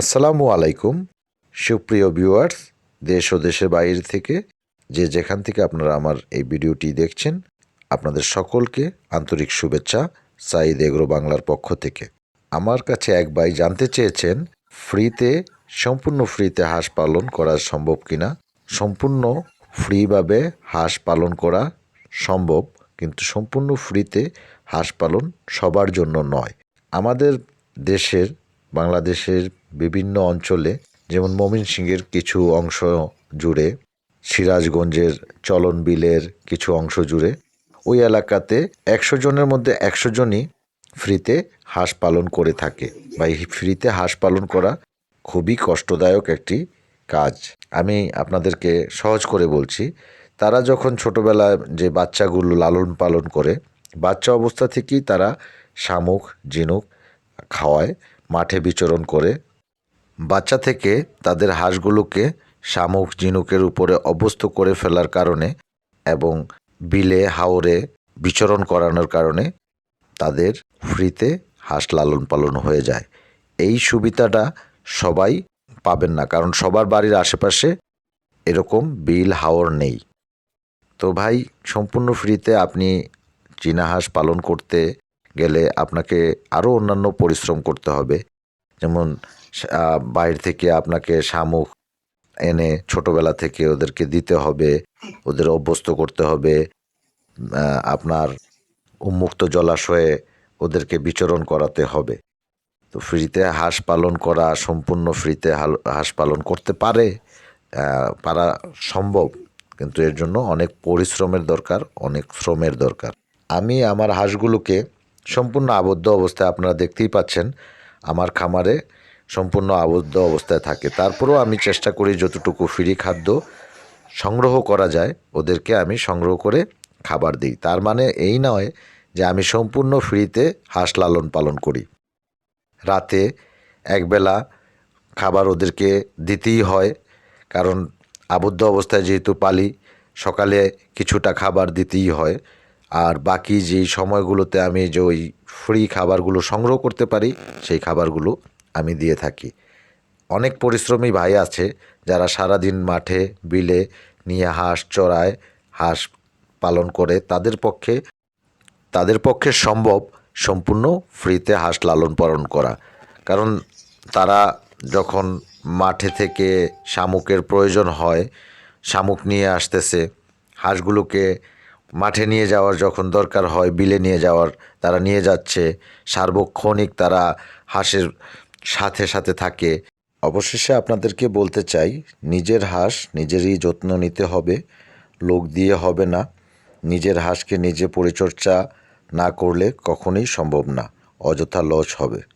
আসসালামু আলাইকুম। সুপ্রিয় ভিউয়ার্স, দেশ ও দেশের বাইরে থেকে যে যেখান থেকে আপনারা আমার এই ভিডিওটি দেখছেন, আপনাদের সকলকে আন্তরিক শুভেচ্ছা সাইদ এগ্রো বাংলার পক্ষ থেকে। আমার কাছে এক ভাই জানতে চেয়েছেন, ফ্রিতে, সম্পূর্ণ ফ্রিতে হাঁস পালন করা সম্ভব কিনা? সম্পূর্ণ ফ্রিভাবে হাঁস পালন করা সম্ভব, কিন্তু সম্পূর্ণ ফ্রিতে হাঁস পালন সবার জন্য নয়। আমাদের দেশের, বাংলাদেশের বিভিন্ন অঞ্চলে, যেমন ময়মনসিংহের কিছু অংশ জুড়ে, সিরাজগঞ্জের চলন বিলের কিছু অংশ জুড়ে, ওই এলাকাতে একশো জনের মধ্যে একশো জনই ফ্রিতে হাঁস পালন করে থাকে বা এই ফ্রিতে হাঁস পালন করা খুবই কষ্টদায়ক একটি কাজ। আমি আপনাদেরকে সহজ করে বলছি, তারা যখন ছোটোবেলায় যে বাচ্চাগুলো লালন পালন করে, বাচ্চা অবস্থা থেকেই তারা শামুক, ঝিনুক খাওয়ায়, মাঠে বিচরণ করে বাচ্চা থেকে তাদের হাঁসগুলোকে শামুক, ঝিনুকের উপরে অভ্যস্ত করে ফেলার কারণে এবং বিলে, হাওরে বিচরণ করানোর কারণে তাদের ফ্রিতে হাঁস লালন পালন হয়ে যায়। এই সুবিধাটা সবাই পাবেন না, কারণ সবার বাড়ির আশেপাশে এরকম বিল, হাওর নেই। তো ভাই, সম্পূর্ণ ফ্রিতে আপনি চীনা হাঁস পালন করতে গেলে আপনাকে আরও অন্যান্য পরিশ্রম করতে হবে। যেমন বাইরে থেকে আপনাকে শামুক এনে ছোটবেলা থেকে ওদেরকে দিতে হবে, ওদের অভ্যস্ত করতে হবে আপনার উন্মুক্ত জলাশয়ে ওদেরকে বিচরণ করাতে হবে। তো ফ্রিতে হাঁস পালন করা, সম্পূর্ণ ফ্রিতে হাঁস পালন করতে পারে পারা সম্ভব, কিন্তু এর জন্য অনেক পরিশ্রমের দরকার, অনেক শ্রমের দরকার। আমি আমার হাঁসগুলোকে সম্পূর্ণ আবদ্ধ অবস্থায় আপনারা দেখতেই পাচ্ছেন, আমার খামারে সম্পূর্ণ আবদ্ধ অবস্থায় থাকে। তারপরেও আমি চেষ্টা করি যতটুকু ফ্রি খাদ্য সংগ্রহ করা যায়, ওদেরকে আমি সংগ্রহ করে খাবার দিই। তার মানে এই নয় যে আমি সম্পূর্ণ ফ্রিতে হাঁস লালন পালন করি। রাতে একবেলা খাবার ওদেরকে দিতেই হয়, কারণ আবদ্ধ অবস্থায় যেহেতু পালি, সকালে কিছুটা খাবার দিতেই হয়। আর বাকি যেই সময়গুলোতে আমি যে ওই ফ্রি খাবারগুলো সংগ্রহ করতে পারি, সেই খাবারগুলো আমি দিয়ে থাকি। অনেক পরিশ্রমী ভাই আছে যারা সারাদিন মাঠে বিলে নিয়ে হাঁস চড়ায়, হাঁস পালন করে। তাদের পক্ষে তাদের পক্ষে সম্ভব সম্পূর্ণ ফ্রিতে হাঁস লালন পালন করা। কারণ তারা যখন মাঠে থেকে শামুকের প্রয়োজন হয়, শামুক নিয়ে আসতেছে, হাঁসগুলোকে মাঠে নিয়ে যাওয়ার যখন দরকার হয়, বিলে নিয়ে যাওয়ার তারা নিয়ে যাচ্ছে, সার্বক্ষণিক তারা হাঁসের সাথে সাথে থাকে। অবশেষে আপনাদেরকে বলতে চাই, নিজের হাঁস নিজেরই যত্ন নিতে হবে, লোক দিয়ে হবে না। নিজের হাঁসকে নিজে পরিচর্যা না করলে কখনোই সম্ভব না, অযথা লস হবে।